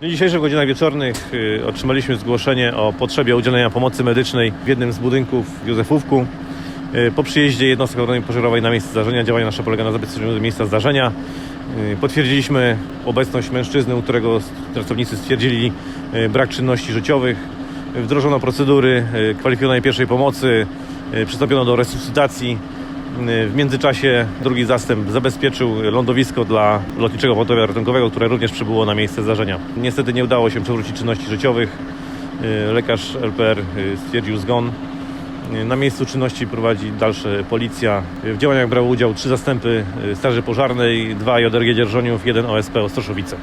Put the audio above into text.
W dzisiejszych godzinach wieczornych y, otrzymaliśmy zgłoszenie o potrzebie udzielenia pomocy medycznej w jednym z budynków w Józefówku. Y, Po przyjeździe jednostki obrony pożarowej na miejsce zdarzenia działanie nasze polega na zabezpieczeniu miejsca zdarzenia. Y, Potwierdziliśmy obecność mężczyzny, u którego pracownicy stwierdzili brak czynności życiowych. Wdrożono procedury kwalifikowanej pierwszej pomocy, przystąpiono do resuscytacji. W międzyczasie drugi zastęp zabezpieczył lądowisko dla lotniczego pogotowia ratunkowego, które również przybyło na miejsce zdarzenia. Niestety nie udało się przywrócić czynności życiowych. Lekarz LPR stwierdził zgon. Na miejscu czynności prowadzi dalsze policja. W działaniach brały udział trzy zastępy Straży Pożarnej, dwa JRG Dzierżoniów, jeden OSP Ostroszowice.